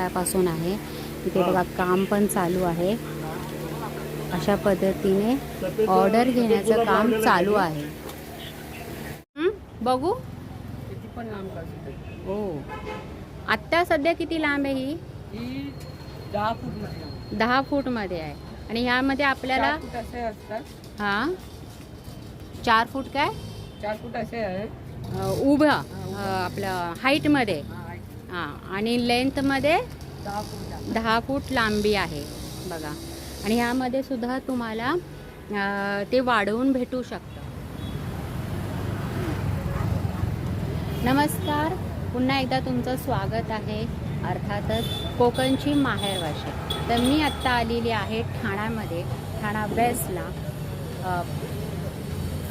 सकाळपासून आहे. इथे बघा काम पण चालू आहे. अशा पद्धतीने ऑर्डर घेण्याचं काम चालू आहे? बघू. हो. आत्ता सध्या किती लांब आहे ही? दहा फूटमध्ये आहे. दहा फूटमध्ये आहे. आणि ह्यामध्ये आपल्याला हां? चार फूट काय? चार फूट असे आहे. उभा अ, आपलं हाईटमध्ये हां आणि लेंथमध्ये दहा फूट दहा फूट लांबी आहे बघा. आणि ह्यामध्ये सुद्धा तुम्हाला ते वाढवून भेटू शकतं. नमस्कार पुन्हा एकदा तुमचं स्वागत आहे. अर्थातच कोकणची माहेर भाषा तर मी आत्ता आलेली आहे ठाण्यामध्ये ठाणा वेस्टला.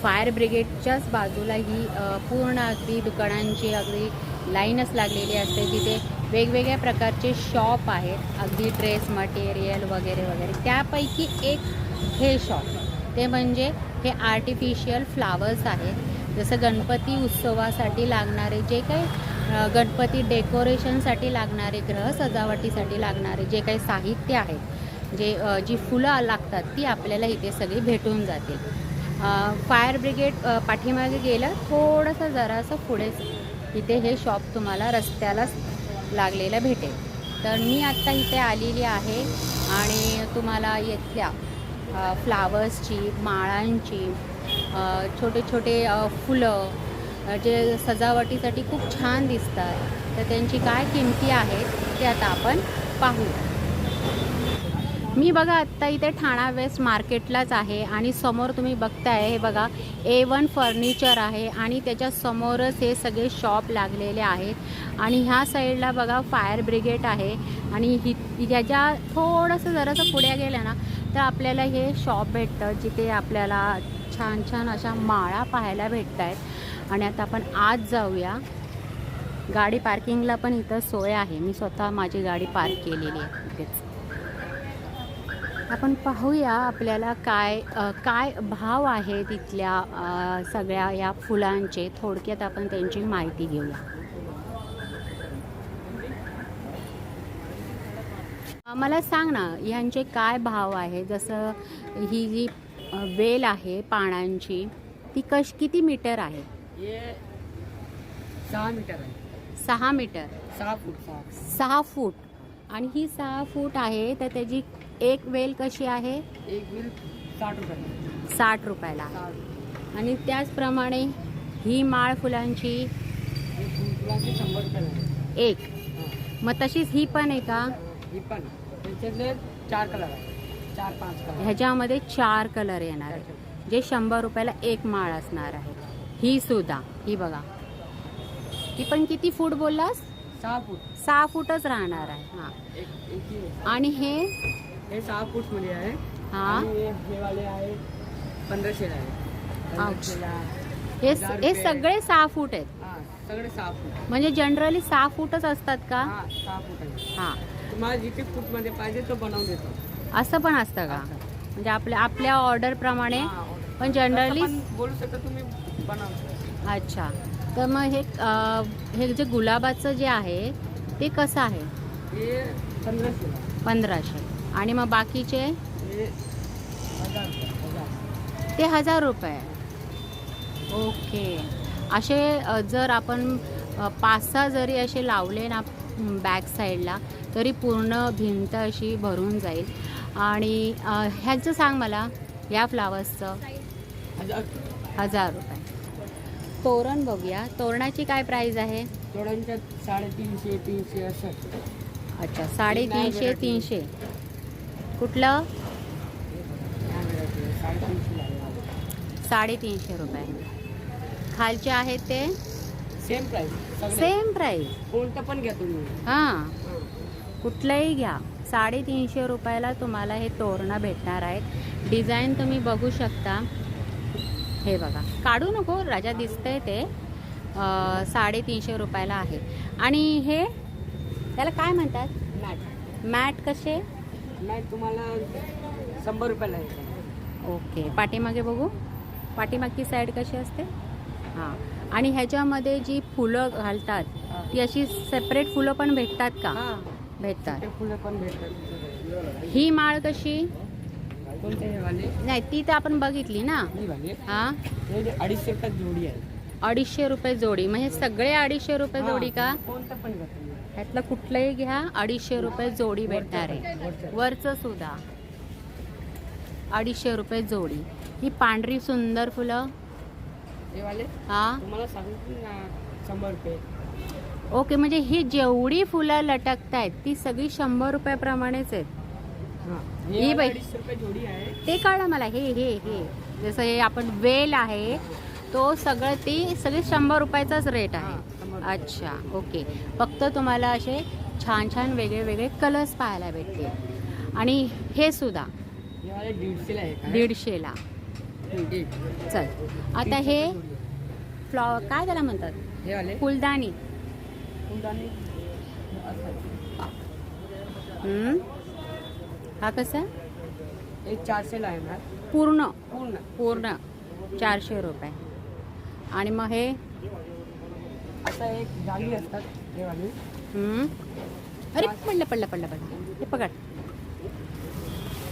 फायर ब्रिगेडच्याच बाजूला ही पूर्ण अगदी दुकानांची अगदी लाईनच लागलेली असते. तिथे वेगवेगळ्या प्रकारचे शॉप आहेत. अगदी ड्रेस मटेरियल वगैरे वगैरे. त्यापैकी एक हे शॉप ते म्हणजे हे आर्टिफिशियल फ्लावर्स आहेत. जसं गणपती उत्सवासाठी लागणारे जे काही गणपती डेकोरेशनसाठी लागणारे ग्रह सजावटीसाठी लागणारे जे काही साहित्य आहेत जे जी फुलं लागतात ती आपल्याला इथे सगळी भेटून जातील. फायर ब्रिगेड पाठीमागे गेलं थोडंसं जरासं पुढे इथे हे शॉप तुम्हाला रस्त्यालाच लागलेलं भेटेल. तर मी आत्ता इथे आलेली आहे आणि तुम्हाला इथल्या फ्लावर्सची माळांची छोटे छोटे फुलं जे सजावटीसाठी खूप छान दिसतात. तर त्यांची काय किमती आहेत ते आता आपण पाहूया मी बघा आत्ता इथे ठाणा वेस्ट मार्केटलाच आहे आणि समोर तुम्ही बघताय हे बघा ए वन फर्निचर आहे आणि त्याच्या समोरच हे सगळे शॉप लागलेले आहेत. आणि ह्या साईडला बघा फायर ब्रिगेड आहे आणि ही ह्याच्या थोडंसं जरासं पुढे गेलं ना तर आपल्याला हे शॉप भेटतं जिथे आपल्याला छान छान अशा माळा पाहायला भेटत आहेत आणि आता आपण आज जाऊया. गाडी पार्किंगला पण इथं सोय आहे. मी स्वतः माझी गाडी पार्क केलेली आहे. तिथेच आपण पाहूया आपल्याला काय काय भाव आहे तिथल्या सगळ्या या फुलांचे. थोडक्यात आपण त्यांची माहिती घेऊया. मला सांग ना ह्यांचे काय भाव आहे? जसं ही जी वेल आहे पानांची ती कश किती मीटर आहे? सहा मीटर आहे. सहा मीटर. सहा फूट. सहा फूट. आणि ही सहा फूट आहे तर त्याची एक वेल कशी आहे? एक बिल साठ रुपये साठ रुपयाला. आणि त्याचप्रमाणे ही माळ फुलांची फुलांचे शंभर एक. मग तशीच ही पण आहे का? ही पण. त्याच्यातले चार कलर आहे चार पाच कलर ह्याच्यामध्ये चार कलर येणार आहे जे शंभर रुपयाला एक माळ असणार आहे. ही सुद्धा. ही बघा. ही पण किती फूट बोललास? सहा फूट. सहा फूटच राहणार आहे. हां. आणि हे? हे सहा फूटमध्ये आहे हा. हे- वाले आहे पंधराशेला आहे. सगळे सहा फूट आहेत? हा सगळे सहा फूट म्हणजे जनरली सहा फूटच असतात का? हा सहा फूट हां। तुम्हाला जिथे फूटमध्ये पाहिजे तो बनवून देतो. असं पण असतं का? म्हणजे आपल्या आपल्या ऑर्डरप्रमाणे हा, order. पण जनरली बोलू शकता तुम्ही बनवतो. अच्छा. तर मग हे हे जे गुलाबाचं जे आहे ते कसं आहे? पंधराशेला पंधराशे. आणि मग बाकीचे? ते हजार रुपये. ओके. असे जर आपण पाच सहा जरी असे लावले ना बॅक साईडला तरी पूर्ण भिंत अशी भरून जाईल. आणि ह्याचं सांग मला या फ्लावर्सचं. हजार. रुपये. तोरण बघूया. तोरणाची काय प्राईज आहे? साडेतीनशे तीनशे असं. अच्छा साडेतीनशे तीनशे. कुठलं? साडेतीनशे रुपये. खालचे आहेत ते? सेम प्राईस सेम प्राईस कोणतं पण घ्या तुम्ही. हां. कुठलंही घ्या. साडेतीनशे रुपयाला तुम्हाला हे तोरणं भेटणार आहेत. डिझाईन तुम्ही बघू शकता. हे बघा. काढू नको राजा दिसतंय ते. साडेतीनशे रुपयाला आहे. आणि हे त्याला काय म्हणतात? मॅट मॅट कसे? मॅट तुम्हाला शंभर रुपयाला ओके. पाठीमागे बघू. पाठीमागची साईड कशी असते? हां. आणि ह्याच्यामध्ये जी फुलं घालतात ती अशी सेपरेट फुलं पण भेटतात का? हा. भेटतात. फुलं पण भेटतात. ही माळ कशी? हे नाही ती तर आपण बघितली ना. ही अडीचशे रुपयात जोडी आहे. अडीचशे रुपये जोडी. म्हणजे सगळे अडीचशे रुपये जोडी का? कोणतं पण ह्यातलं कुठलंही घ्या अडीचशे रुपये जोडी भेटणार आहे. वरचं. सुद्धा. अडीचशे रुपये जोडी. ही पांढरी सुंदर फुलं. हे? ओके म्हणजे ही जेवढी फुलं लटकत आहेत ती सगळी शंभर रुपयाप्रमाणेच आहेत. हा बाई. ते कळलं मला हे हे हे. जसं हे आपण वेल आहे तो सगळं ती सगळी शंभर रुपयाचाच रेट आहे. अच्छा ओके. फक्त तुम्हाला असे छान छान वेगळे वेगळे कलर्स पाहायला भेटतील. आणि हे सुद्धा. हे दीडशेला. चल. आता हे फ्लॉवर काय त्याला म्हणतात? फुलदाणी? हा कसा? चारशेला आहे पूर्ण. पूर्ण. पूर्ण. चारशे रुपये. आणि मग हे? असं एक जाळी असतात हे वाले हम्म. अरे पडलं पडलं पडलं पडलं. हे पकड.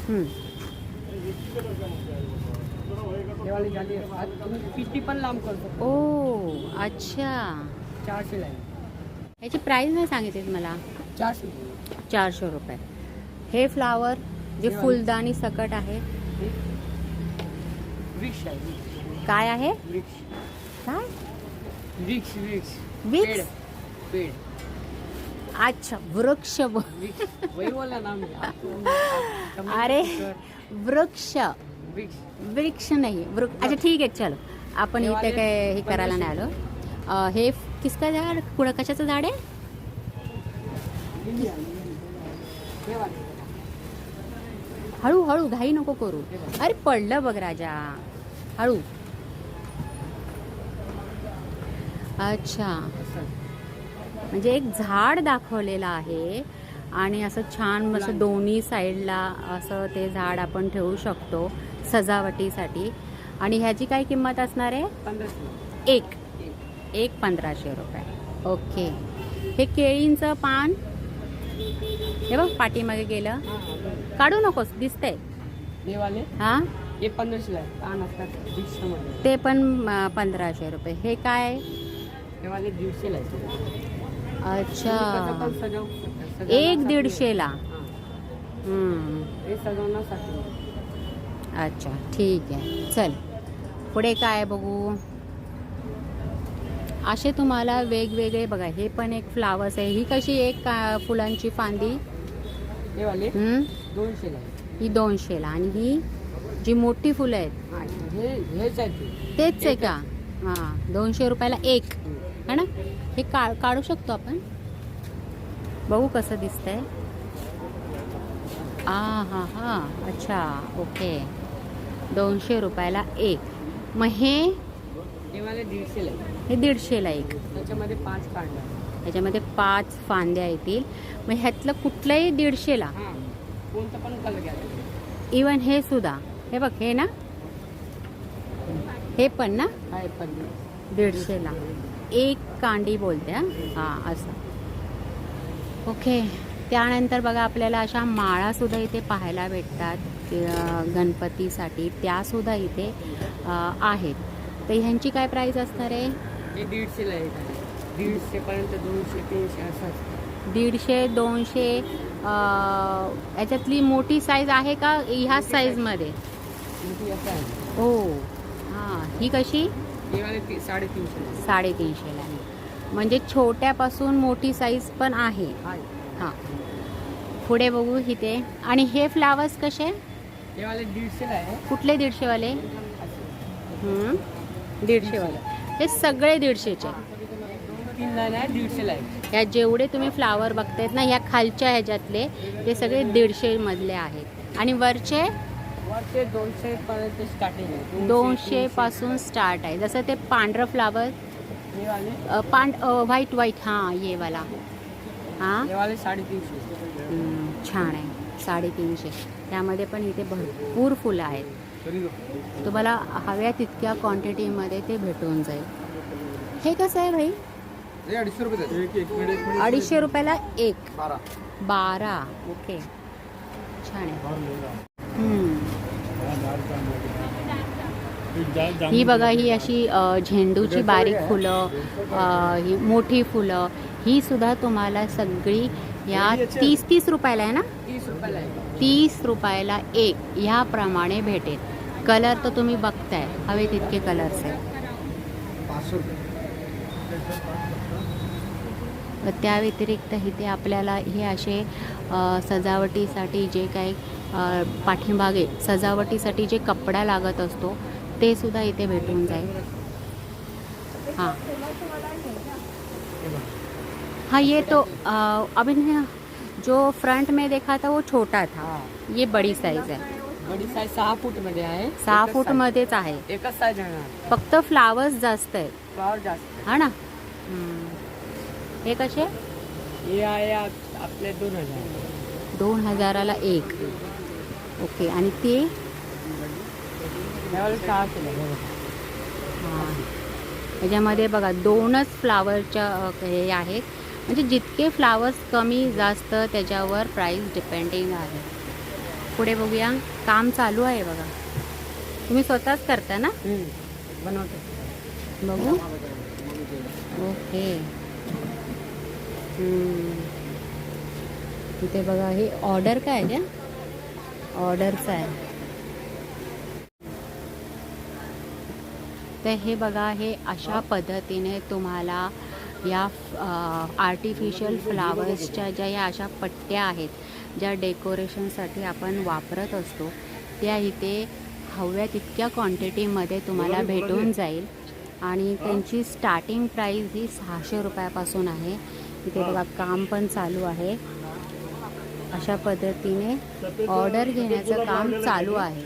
हम्म. हे वाले जाळी असतात तुम्ही किती पण लांब करू शकतो ओ अच्छा. चारशेला आहे. याची प्राईस नाही सांगितली मला. चारशे. चारशे रुपये. हे फ्लावर जे फुलदाणी सकट आहे. वृक्ष आहे. काय आहे? वृक्ष. काय? वृक्ष वृक्ष Wix? पेड़ अच्छा वृक्ष ब- वृक्ष वही वाला नाम है आपको- आप- अरे वृक्ष. वृक्ष वृक्ष नाही. वृक्ष अच्छा ठीक आहे चलो. आपण हे इथे वाले काय हे करायला नाही आलो. अं, हे किसका झाड? कुणा कशाचं झाड आहे? हे वाले. हळू हळू घाई नको करू. अरे पडलं बघ राजा. हळू. अच्छा. म्हणजे एक झाड दाखवलेलं आहे आणि असं छान असं दोन्ही साईडला असं ते झाड आपण ठेवू शकतो सजावटीसाठी. आणि ह्याची काय किंमत असणार आहे? एक. एक. पंधराशे रुपये. ओके. हे केळींचं पान? हे बघ पाठीमागे गेलं. काढू नकोस दिसतंय. हे? ते पण पंधराशे रुपये. हे काय? दीडशेला आहे अच्छा. सजवू. एक दीडशेला? हा. सजवण्यासाठी. अच्छा ठीक आहे. चल पुढे काय बघू? असे तुम्हाला वेगवेगळे बघा हे पण एक फ्लावर्स आहे. ही कशी एक का फुलांची फांदी? हे वाले? हम्म? दोनशेला आहे. ही दोनशेला. आणि ही जी मोठी फुलं आहेत? हा, हे हेच आहे ते. तेच आहे का? हां दोनशे रुपयाला एक. है ना? हे का काढू शकतो आपण. बघू कसं दिसतंय. आ हा हा. अच्छा ओके. दोनशे रुपयाला एक. मग हे? दीडशेला हे दीडशेला एक. त्याच्यामध्ये पाच काढला ह्याच्यामध्ये पाच फांद्या येतील. मग ह्यातलं कुठलंही दीडशेला हा. कोणतं पण कलर इवन हे सुद्धा. हे बघ हे ना? हे पण ना? दीडशेला एक कांडी बोलते हा. हां असं. ओके. त्यानंतर बघा आपल्याला अशा माळा सुद्धा इथे पाहायला भेटतात गणपतीसाठी. त्यासुद्धा इथे आहेत. तर ह्यांची काय प्राईस असणार आहे? दीडशेला दीडशे पर्यंत दोनशे तीनशे असं दीडशे दोनशे याच्यातली मोठी साईज आहे का? ह्याच साईजमध्ये हो. हां. ही कशी? साडेतीनशे साडेतीनशेला आहे म्हणजे छोट्यापासून मोठी साईज पण आहे. हां. पुढे बघू इथे. आणि हे फ्लावर्स कसे? कुठले दीडशेवाले? दीडशेवाले. हे सगळे दीडशेचे. ह्या जेवढे तुम्ही फ्लावर बघतायत ना ह्या खालच्या ह्याच्यातले ते सगळे दीडशे मधले आहेत. आणि वरचे? वरचे दोनशे पर्यंत स्टार्टिंग आहे. दोनशे तीनशे. पासून स्टार्ट आहे. जसं ते पांढरं फ्लावर हे वाले? अ, पांढ व्हाईट व्हाईट हां ये वाला. हां? हे वाले साडेतीनशे. हम्म, छान आहे. साडेतीनशे. त्यामध्ये पण इथे भरपूर फुलं आहेत. तुम्हाला हव्या तितक्या क्वांटिटीमध्ये ते भेटून जाईल. हे कसं आहे भाई? हे अडीचशे रुपये एक एक मिनिट एक मिनिट अडीचशे रुपयाला एक. बारा. बारा. ओके. छान आहे हम्म. ही बघा ही अशी झेंडूची बारीक फुलं ही मोठी फुलं ही सुद्धा तुम्हाला सगळी या तीस तीस रुपयाला आहे ना? तीस रुपयाला एक ह्याप्रमाणे भेटेल. कलर तर तुम्ही बघताय हवे तितके कलर्स आहेत. त्या व्यतिरिक्त इथे आपल्याला हे असे सजावटीसाठी जे काही पाठिंबागे पाठीमागे सजावटीसाठी जे कपडा लागत असतो ते सुद्धा इथे भेटून जाईल. हां. हाँ ये तो अभी जो फ्रंट में देखा था वो छोटा था. ये बड़ी साईज आहे बडी साईज सहा फूटमध्ये आहे. सहा फूट. मध्येच आहे. एकच साईज फक्त फ्लावर्स जास्त आहेत. फ्लॉवर जास्त हा ना. हे कसे? हे आहे आप- आपले दोन हजार. दोन हजाराला एक. ओके आणि ते? हां. त्याच्यामध्ये बघा दोनच फ्लावरच्या हे आहेत. म्हणजे जितके फ्लावर्स कमी जास्त त्याच्यावर प्राईस डिपेंडिंग आहे. पुढे बघूया. काम चालू आहे बघा. तुम्ही स्वतःच करता ना? बनवतो. बघू. ओके. इथे बघा हे ऑर्डर काय आहे? ऑर्डरचं आहे. तर हे बघा हे अशा पद्धतीने तुम्हाला या आर्टिफिशियल फ्लावर्सच्या ज्या या अशा पट्ट्या आहेत ज्या डेकोरेशनसाठी आपण वापरत असतो त्या इथे हव्या तितक्या क्वांटिटीमध्ये तुम्हाला भेटून जाईल. आणि त्यांची स्टार्टिंग प्राईस ही सहाशे रुपयापासून आहे. इथे बघा काम पण चालू आहे. अशा पद्धतीने ऑर्डर घेण्याचं काम चालू आहे.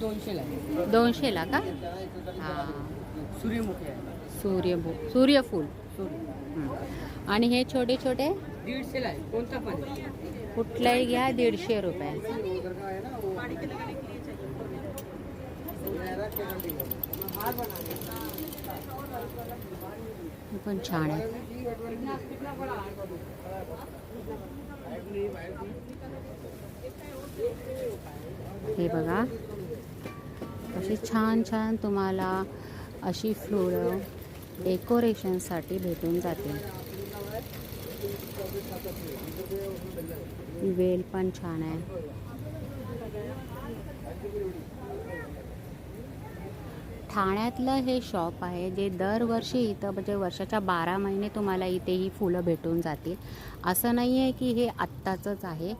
दोनशेला आहे दोनशेला का? हाँ। सूर्यमुखी सूर्यफूल सूर्य हं. आणि हे छोटे छोटे? दीडशेला आहे. कोणता पण कुठलाही घ्या? दीडशे रुपये. हे पण छान आहे. हे बघा. अशी छान छान तुम्हाला अशी फ्लोर डेकोरेशनसाठी भेटून जाते वेल पण छान आहे. ठाण्यातलं हे शॉप आहे जे दरवर्षी इथं म्हणजे वर्षाच्या बारा महिने तुम्हाला इथे ही फुलं भेटून जातील. असं नाही आहे की हे आत्ताचंच आहे.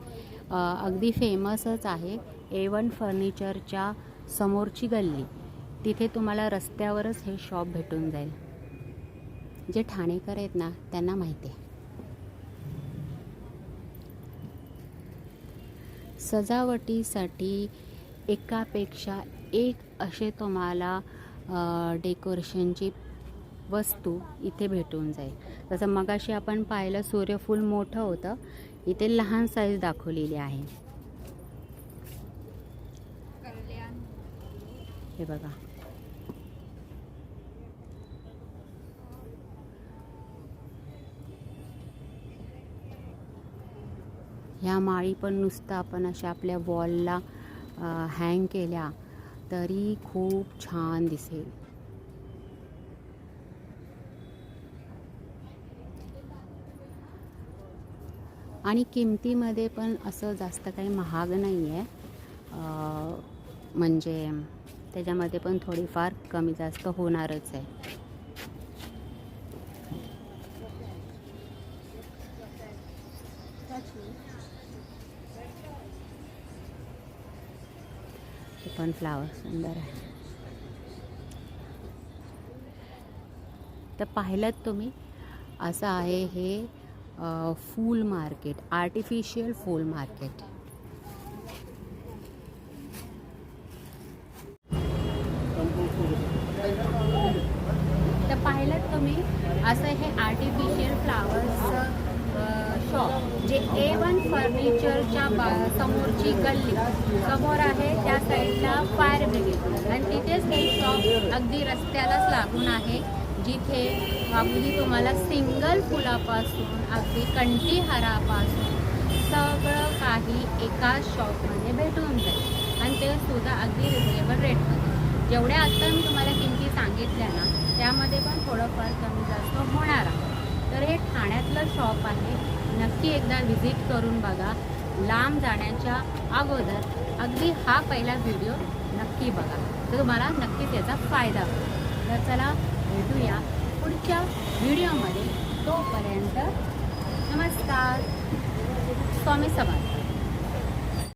अगदी फेमसच आहे ए वन फर्निचरच्या समोरची गल्ली. तिथे तुम्हाला रस्त्यावरच हे शॉप भेटून जाईल. जे ठाणेकर आहेत ना त्यांना माहिती आहे. सजावटीसाठी एकापेक्षा एक असे तुम्हाला डेकोरेशनची वस्तू इथे भेटून जाईल. जसं मगाशी आपण पाहिलं सूर्यफूल मोठं होतं. इथे लहान साईज दाखवलेली आहे. हे बघा. ह्या माळी पण नुसतं आपण अशा आपल्या वॉलला हँग केल्या तरी खूप छान दिसेल. आणि किमतीमध्ये पण असं जास्त काही महाग नाही आहे म्हणजे त्याच्यामध्ये पण थोडीफार कमी जास्त होणारच आहे. पण फ्लावर सुंदर आहे. तर पाहिलं तुम्ही असं आहे हे फूल मार्केट आर्टिफिशियल फूल मार्केट. तर पाहिलं तुम्ही असं हे आर्टिफिशियल फ्लावर्सचं शॉप जे ए वन फर्निचरच्या बा समोरची गल्ली समोर आहे त्या साईडला फायर ब्रिगेड आणि तिथेच हे शॉप अगदी रस्त्यालाच लागून आहे जिथे अगदी तुम्हाला सिंगल फुलापासून अगदी कंठीहारापासून सगळं काही एकाच शॉपमध्ये भेटून जाईल. आणि ते सुद्धा अगदी रिझनेबल रेटमध्ये. जेवढ्या आत्ता मी तुम्हाला किमती सांगितल्या ना त्यामध्ये पण थोडंफार कमी जास्त होणार आहे. तर हे ठाण्यातलं शॉप आहे. नक्की एकदा व्हिजिट करून बघा. लांब जाण्याच्या अगोदर अगदी हा पहिला व्हिडिओ नक्की बघा. तर तुम्हाला नक्की त्याचा फायदा होईल. तर चला भेटूया पुढच्या व्हिडिओमध्ये. तोपर्यंत नमस्कार स्वामी समर्थ